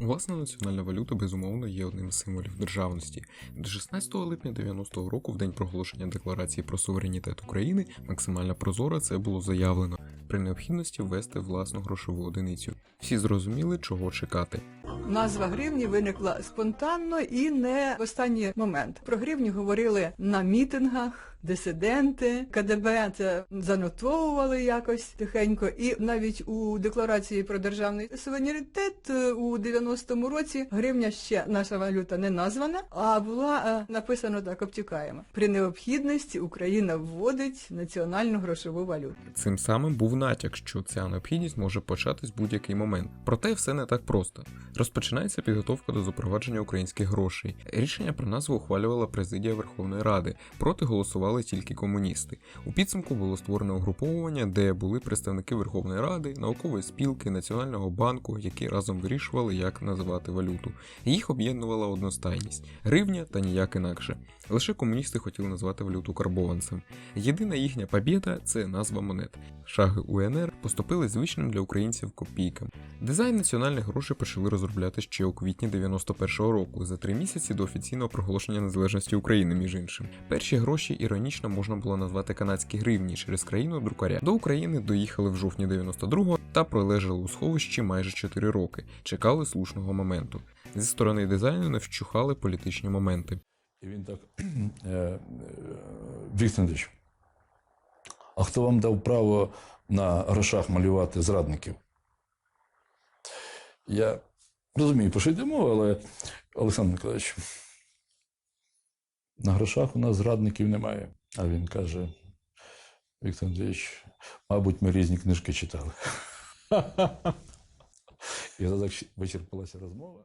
Власна національна валюта безумовно є одним з символів державності. До 16 липня 90-го року, в день проголошення декларації про суверенітет України, максимально прозоро це було заявлено при необхідності ввести власну грошову одиницю. Всі зрозуміли, чого чекати. Назва гривні виникла спонтанно і не в останній момент. Про гривню говорили на мітингах, дисиденти, КДБ це занотовували якось тихенько. І навіть у декларації про державний суверенітет е, у 90-му році гривня ще наша валюта не названа, а була е, написано так обтікаємо. При необхідності Україна вводить національну грошову валюту. Цим самим був натяк, що ця необхідність може початись будь-який момент. Проте все не так просто. Розпочинається підготовка до запровадження українських грошей. Рішення про назву ухвалювала президія Верховної Ради. Проти голосували тільки комуністи. У підсумку було створено угруповування, де були представники Верховної Ради, наукової спілки, Національного банку, які разом вирішували, як називати валюту. Їх об'єднувала одностайність гривня та ніяк інакше. Лише комуністи хотіли назвати валюту карбованцем. Єдина їхня побєда це назва монет. Шаги УНР поступили звичним для українців копійкам. Дизайн національних грошей почали розробляти ще у квітні 91-го року, за три місяці до офіційного проголошення незалежності України, між іншим. Перші гроші іронічно можна було назвати канадські гривні через країну друкаря. До України доїхали в жовтні 92-го та пролежали у сховищі майже 4 роки, чекали слушного моменту. Зі сторони дизайну не вщухали політичні моменти. І він так, е, е, Віктор Андрійович, а хто вам дав право на грошах малювати зрадників? Я розумію, про що йде мова, але Олександр Миколаївич, на грошах у нас зрадників немає. А він каже: Віктор Андрійович, мабуть, ми різні книжки читали. І так вичерпалася розмова.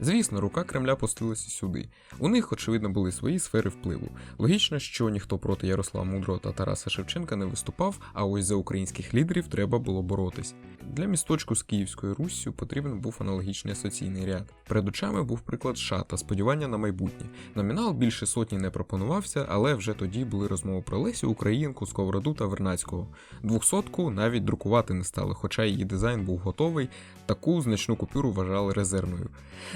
Звісно, рука Кремля пустилася сюди. У них, очевидно, були свої сфери впливу. Логічно, що ніхто проти Ярослава Мудрого та Тараса Шевченка не виступав, а ось за українських лідерів треба було боротись. Для місточку з Київською Руссю потрібен був аналогічний асоційний ряд. Перед очами був приклад США та сподівання на майбутнє. Номінал більше сотні не пропонувався, але вже тоді були розмови про Лесю, Українку, Сковороду та Вернацького. Двохсотку навіть друкувати не стали, хоча її дизайн був готовий, таку значну купюру вважали резервною.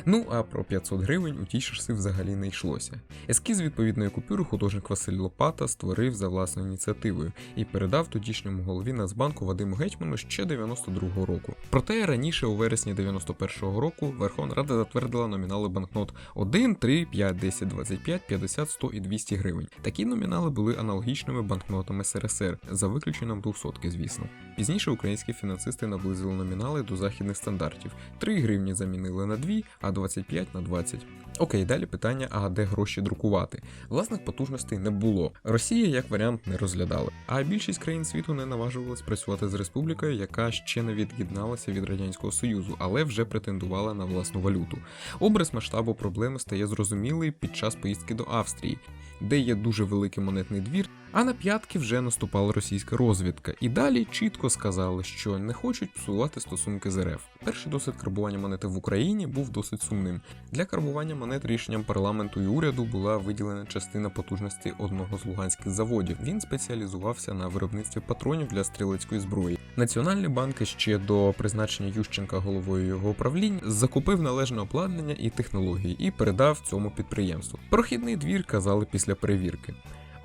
Ну а про 500 гривень у тій часи взагалі не йшлося. Ескіз відповідної купюри художник Василь Лопата створив за власною ініціативою і передав тодішньому голові Нацбанку Вадиму Гетьману ще 92-го року. Проте раніше, у вересні 91-го року, Верховна Рада затвердила номінали банкнот 1, 3, 5, 10, 25, 50, 100 і 200 гривень. Такі номінали були аналогічними банкнотами СРСР, за виключенням 200, звісно. Пізніше українські фінансисти наблизили номінали до західних стандартів. 3 гривні замінили на 2, а 25 на 20. Окей, далі питання, а де гроші друкувати? Власних потужностей не було. Росія як варіант не розглядала. А більшість країн світу не наважувалась працювати з республікою, яка ще не від'єдналася від радянського союзу, але вже претендувала на власну валюту. Образ масштабу проблеми стає зрозумілий під час поїздки до Австрії, де є дуже великий монетний двір. А на п'ятки вже наступала російська розвідка, і далі чітко сказали, що не хочуть псувати стосунки з РФ. Перший досвід карбування монети в Україні був досить сумним. Для карбування монет рішенням парламенту і уряду була виділена частина потужності одного з луганських заводів. Він спеціалізувався на виробництві патронів для стрілецької зброї. Національний банк ще до призначення Ющенка головою його управлінь закупив належне обладнання і технології і передав цьому підприємству. Прохідний двір казали після перевірки.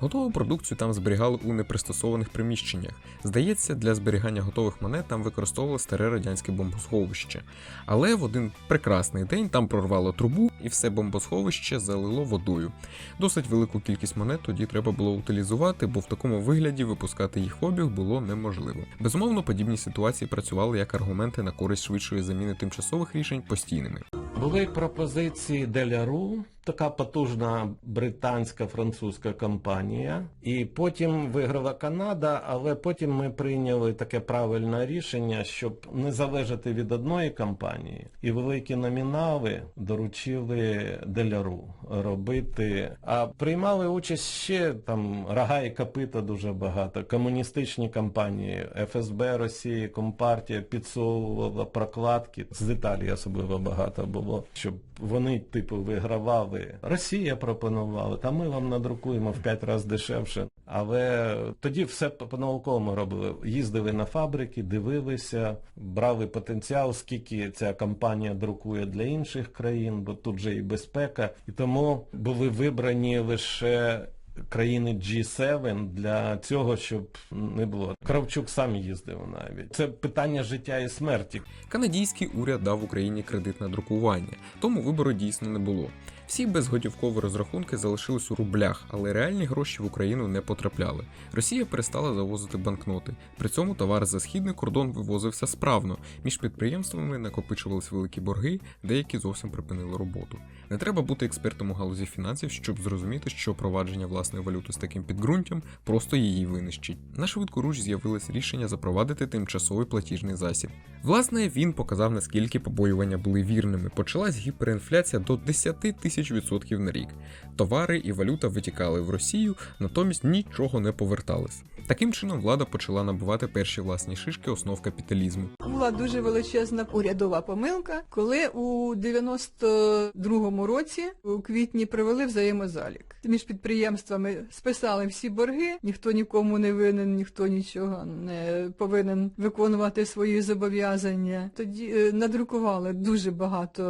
Готову продукцію там зберігали у непристосованих приміщеннях. Здається, для зберігання готових монет там використовували старе радянське бомбосховище. Але в один прекрасний день там прорвало трубу і все бомбосховище залило водою. Досить велику кількість монет тоді треба було утилізувати, бо в такому вигляді випускати їх в обіг було неможливо. Безумовно, подібні ситуації працювали як аргументи на користь швидшої заміни тимчасових рішень постійними. Були пропозиції Деляру, така потужна британська французька компанія, і потім виграла Канада. Але потім ми прийняли таке правильне рішення, щоб не залежати від одної компанії, і великі номінали доручили Деляру робити. А приймали участь ще там рога і копита дуже багато. Комуністичні компанії, ФСБ Росії, Компартія підсовувала прокладки з Італії особливо багато було, щоб вони типу вигравали. Росія пропонувала, та ми вам надрукуємо в п'ять разів дешевше. Але тоді все по- по-науковому робили. Їздили на фабрики, дивилися, брали потенціал, скільки ця компанія друкує для інших країн, бо тут же і безпека. І тому були вибрані лише країни G7 для цього, щоб не було. Кравчук сам їздив навіть. Це питання життя і смерті. Канадійський уряд дав Україні кредит на друкування, тому вибору дійсно не було. Всі безготівкові розрахунки залишились у рублях, але реальні гроші в Україну не потрапляли. Росія перестала завозити банкноти. При цьому товар за східний кордон вивозився справно. Між підприємствами накопичувались великі борги, деякі зовсім припинили роботу. Не треба бути експертом у галузі фінансів, щоб зрозуміти, що провадження власної валюти з таким підґрунтям просто її винищить. На швидку руч з'явилось рішення запровадити тимчасовий платіжний засіб. Власне, він показав, наскільки побоювання були вірними. Почалась гіперінфляція до 10 тисяч відсотків на рік. Товари і валюта витікали в Росію, натомість нічого не поверталось. Таким чином, влада почала набувати перші власні шишки основ капіталізму. Була дуже величезна урядова помилка, коли у 92-му році у квітні провели взаємозалік. Між підприємствами списали всі борги, ніхто нікому не винен, ніхто нічого не повинен виконувати свої зобов'язання. Тоді е, надрукували дуже багато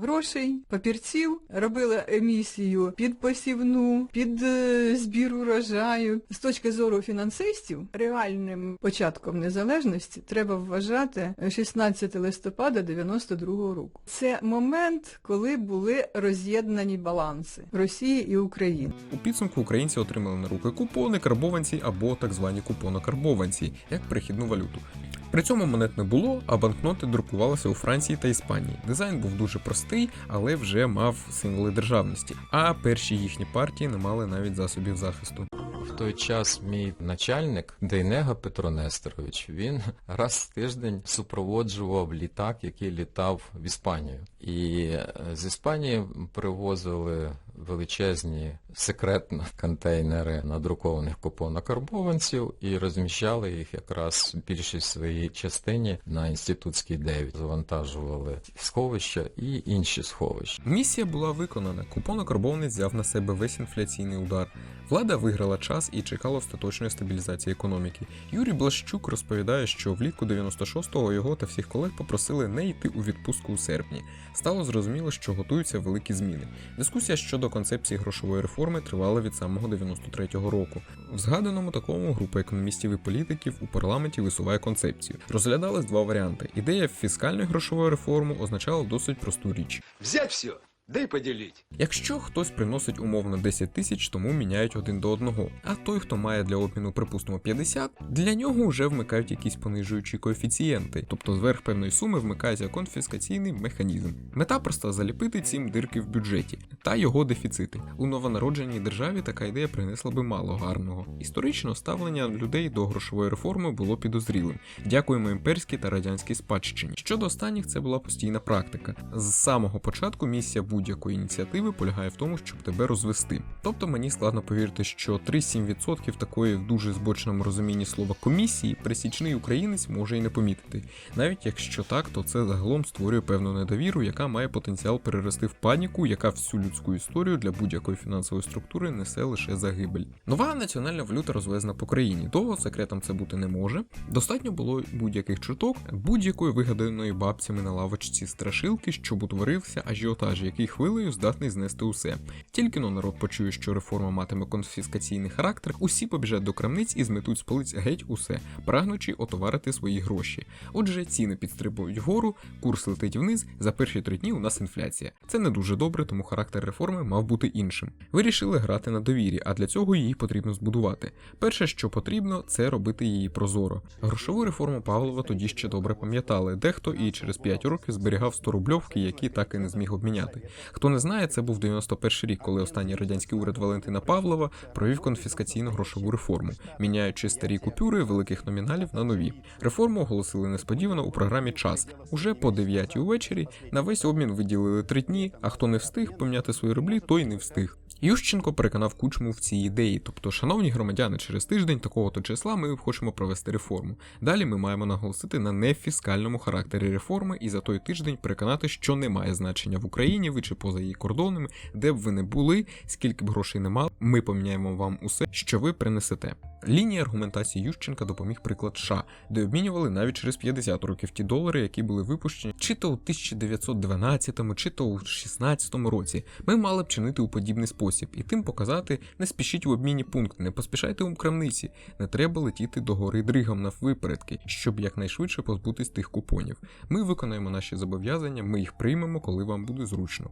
грошей, папірців, робили емісію під посівну, під е, збір урожаю. З точки зору фінансистів, реальним початком незалежності треба вважати 16 листопада 92 року. Це момент, коли були роз'єднані баланси Росії і України. У підсумку українці отримали на руки купони, карбованці або так звані купонокарбованці, як перехідну валюту. При цьому монет не було, а банкноти друкувалися у Франції та Іспанії. Дизайн був дуже простий, але вже мав символи державності. А перші їхні партії не мали навіть засобів захисту. В той час мій начальник Дейнега Петро Несторович, він раз в тиждень супроводжував літак, який літав в Іспанію. І е, з Іспанії привозили величезні секретно контейнери надрукованих купонокарбованців і розміщали їх якраз в більшій своїй частині на інститутській 9. Завантажували сховища і інші сховища. Місія була виконана. Купонокарбованець взяв на себе весь інфляційний удар. Влада виграла час і чекала остаточної стабілізації економіки. Юрій Блащук розповідає, що влітку 96-го його та всіх колег попросили не йти у відпустку у серпні. Стало зрозуміло, що готуються великі зміни. Дискусія щодо концепції грошової реформи тривала від самого 93-го року. В згаданому такому група економістів і політиків у парламенті висуває концепцію. Розглядались два варіанти. Ідея фіскальної грошової реформи означала досить просту річ. Взять все, да и поделить. Якщо хтось приносить умовно 10 тисяч, тому міняють один до одного. А той, хто має для обміну, припустимо, 50, для нього вже вмикають якісь понижуючі коефіцієнти, тобто зверх певної суми вмикається конфіскаційний механізм. Мета проста заліпити цим дирки в бюджеті та його дефіцити. У новонародженій державі така ідея принесла би мало гарного. Історично ставлення людей до грошової реформи було підозрілим. Дякуємо імперській та радянській спадщині. Щодо останніх, це була постійна практика. З самого початку місія будь-якої ініціативи полягає в тому, щоб тебе розвести. Тобто мені складно повірити, що 3-7% такої в дуже збоченому розумінні слова комісії пересічний українець може і не помітити. Навіть якщо так, то це загалом створює певну недовіру, яка має потенціал перерости в паніку, яка всю людську історію для будь-якої фінансової структури несе лише загибель. Нова національна валюта розвезена по країні. Довго секретом це бути не може. Достатньо було будь-яких чуток, будь-якої вигаданої бабцями на лавочці страшилки, щоб утворився ажіотаж, який хвилею здатний знести усе. Тільки но народ почує, що реформа матиме конфіскаційний характер, усі побіжать до крамниць і зметуть з полиць геть усе, прагнучи отоварити свої гроші. Отже, ціни підстрибують вгору, курс летить вниз. За перші три дні у нас інфляція. Це не дуже добре, тому характер реформи мав бути іншим. Вирішили грати на довірі, а для цього її потрібно збудувати. Перше, що потрібно, це робити її прозоро. Грошову реформу Павлова тоді ще добре пам'ятали. Дехто і через 5 років зберігав 100 рубльовки, які так і не зміг обміняти. Хто не знає, це був 91 рік, коли останній радянський уряд Валентина Павлова провів конфіскаційну грошову реформу, міняючи старі купюри великих номіналів на нові. Реформу оголосили несподівано у програмі Час. Уже по 9 увечері на весь обмін виділили три дні, а хто не встиг поміняти свої рублі, той не встиг. Ющенко переконав кучму в цій ідеї, тобто, шановні громадяни, через тиждень такого-то числа ми хочемо провести реформу. Далі ми маємо наголосити на нефіскальному характері реформи і за той тиждень переконати, що немає значення в Україні, в Києві чи поза її кордонами, де б ви не були, скільки б грошей не мали, ми поміняємо вам усе, що ви принесете. Лінія аргументації Ющенка допоміг приклад США, де обмінювали навіть через 50 років ті долари, які були випущені чи то у 1912, чи то у 16 році. Ми мали б чинити у подібний спосіб і тим показати: не спішіть в обмінні пункти, не поспішайте у крамниці, не треба летіти до гори дригом на випередки, щоб якнайшвидше позбутись тих купонів. Ми виконаємо наші зобов'язання, ми їх приймемо, коли вам буде зручно.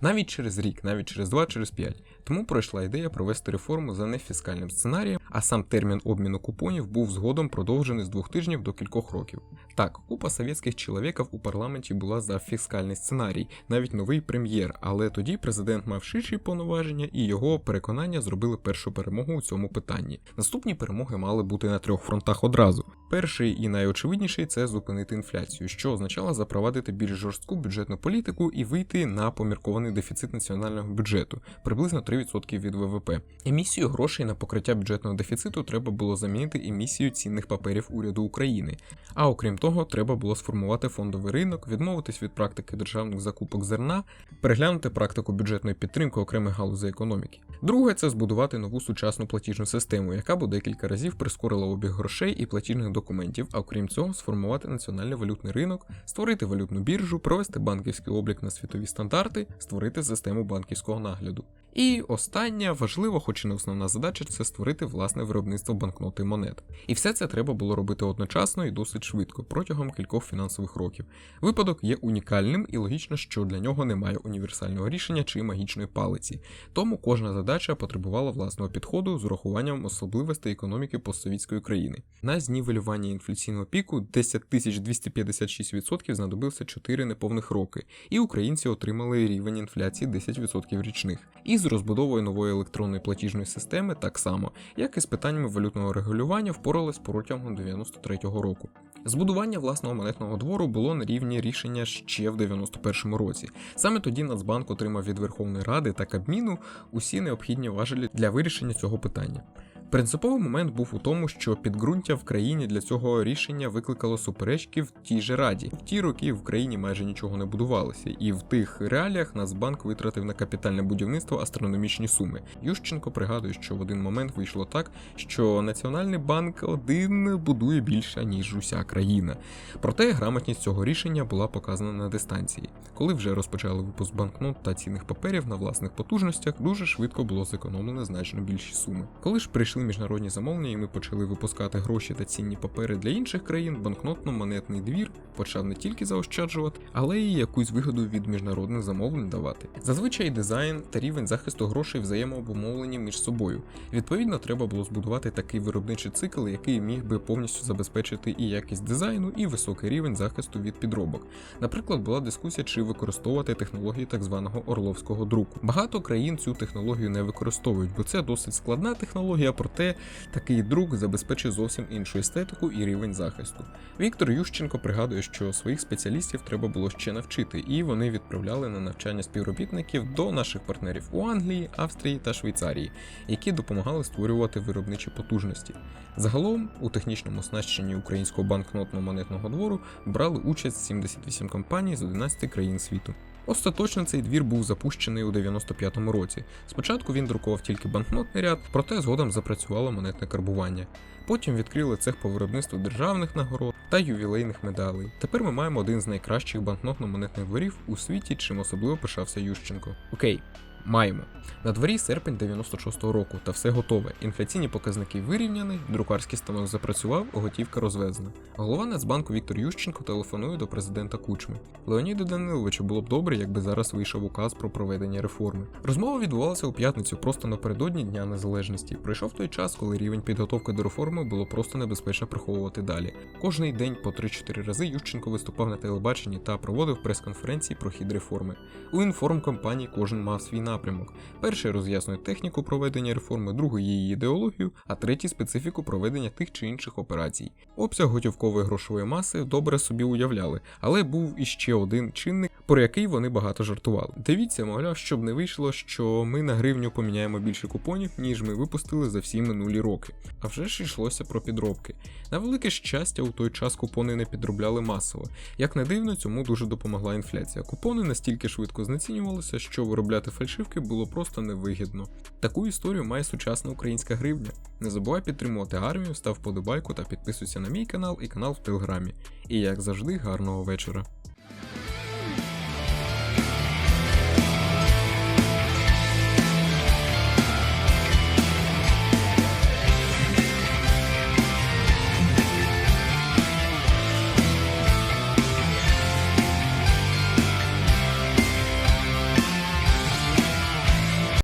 Навіть через рік, навіть через два, через п'ять. Тому пройшла ідея провести реформу за нефіскальним сценарієм, а сам термін обміну купонів був згодом продовжений з двох тижнів до кількох років. Так, купа совєтських чоловіків у парламенті була за фіскальний сценарій, навіть новий прем'єр, але тоді президент мав ширші повноваження і його переконання зробили першу перемогу у цьому питанні. Наступні перемоги мали бути на трьох фронтах одразу. Перший і найочевидніший це зупинити інфляцію, що означало запровадити більш жорстку бюджетну політику і вийти на поміркований дефіцит національного бюджету приблизно 3% від ВВП. Емісію грошей на покриття бюджетного дефіциту треба було замінити емісію цінних паперів уряду України. А окрім того, треба було сформувати фондовий ринок, відмовитись від практики державних закупок зерна, переглянути практику бюджетної підтримки окремих галузей економіки. Друге це збудувати нову сучасну платіжну систему, яка б декілька разів прискорила обіг грошей і платіжних документів, а окрім цього, сформувати національний валютний ринок, створити валютну біржу, провести банківський облік на світові стандарти, створити систему банківського нагляду. І остання важлива, хоч і не основна задача, це створити власне виробництво банкнот і монет. І все це треба було робити одночасно і досить швидко протягом кількох фінансових років. Випадок є унікальним і логічно, що для нього немає універсального рішення чи магічної палиці. Тому кожна задача потребувала власного підходу з урахуванням особливостей економіки постсовітської країни. На знівелювання інфляційного піку 10 256% знадобилося 4 неповних роки, і українці отримали рівень інфляції 10% річних. І розбудовою нової електронної платіжної системи так само, як і з питаннями валютного регулювання впорались протягом 93-го року. Збудування власного монетного двору було на рівні рішення ще в 91-му році. Саме тоді Нацбанк отримав від Верховної Ради та Кабміну усі необхідні важелі для вирішення цього питання. Принциповий момент був у тому, що підґрунтя в країні для цього рішення викликало суперечки в тій же раді. В ті роки в країні майже нічого не будувалося, і в тих реаліях Нацбанк витратив на капітальне будівництво астрономічні суми. Ющенко пригадує, що в один момент вийшло так, що Національний банк один будує більше ніж уся країна. Проте грамотність цього рішення була показана на дистанції. Коли вже розпочали випуск банкнот та цінних паперів на власних потужностях, дуже швидко було зекономлено значно більші суми. Коли ж прийшли міжнародні замовлення, і ми почали випускати гроші та цінні папери для інших країн, банкнотно-монетний двір почав не тільки заощаджувати, але й якусь вигоду від міжнародних замовлень давати. Зазвичай дизайн та рівень захисту грошей взаємообумовлені між собою. Відповідно, треба було збудувати такий виробничий цикл, який міг би повністю забезпечити і якість дизайну, і високий рівень захисту від підробок. Наприклад, була дискусія, чи використовувати технологію так званого орловського друку. Багато країн цю технологію не використовують, бо це досить складна технологія, проте такий друк забезпечує зовсім іншу естетику і рівень захисту. Віктор Ющенко пригадує, що своїх спеціалістів треба було ще навчити, і вони відправляли на навчання співробітників до наших партнерів у Англії, Австрії та Швейцарії, які допомагали створювати виробничі потужності. Загалом у технічному оснащенні українського банкнотно-монетного двору брали участь 78 компаній з 11 країн світу. Остаточно цей двір був запущений у 95-му році. Спочатку він друкував тільки банкнотний ряд, проте згодом запрацювало монетне карбування. Потім відкрили цех по виробництву державних нагород та ювілейних медалей. Тепер ми маємо один з найкращих банкнотно-монетних дворів у світі, чим особливо пишався Ющенко. Окей. Маємо. На дворі серпень 96-го року, та все готове. Інфляційні показники вирівняні, друкарський станок запрацював, готівка розвезена. Голова Нацбанку Віктор Ющенко телефонує до президента Кучми. Леоніду Даниловичу було б добре, якби зараз вийшов указ про проведення реформи. Розмова відбувалася у п'ятницю просто напередодні Дня Незалежності. Пройшов той час, коли рівень підготовки до реформи було просто небезпечно приховувати далі. Кожний день по 3-4 рази Ющенко виступав на телебаченні та проводив прес-конференції про хід реформи. У інформкомпанії кожен мав свій напрямок. Перший роз'яснює техніку проведення реформи, другий її ідеологію, а третій специфіку проведення тих чи інших операцій. Обсяг готівкової грошової маси добре собі уявляли, але був іще один чинник, про який вони багато жартували. Дивіться, мовляв, щоб не вийшло, що ми на гривню поміняємо більше купонів, ніж ми випустили за всі минулі роки. А вже ж йшлося про підробки. На велике щастя, у той час купони не підробляли масово. Як не дивно, цьому дуже допомогла інфляція. Купони настільки швидко знецінювалися, що виробляти фальшивки було просто невигідно. Таку історію має сучасна українська гривня. Не забувай підтримувати армію, став подобайку та підписуйся на мій канал і канал в Телеграмі. І як завжди, гарного вечора.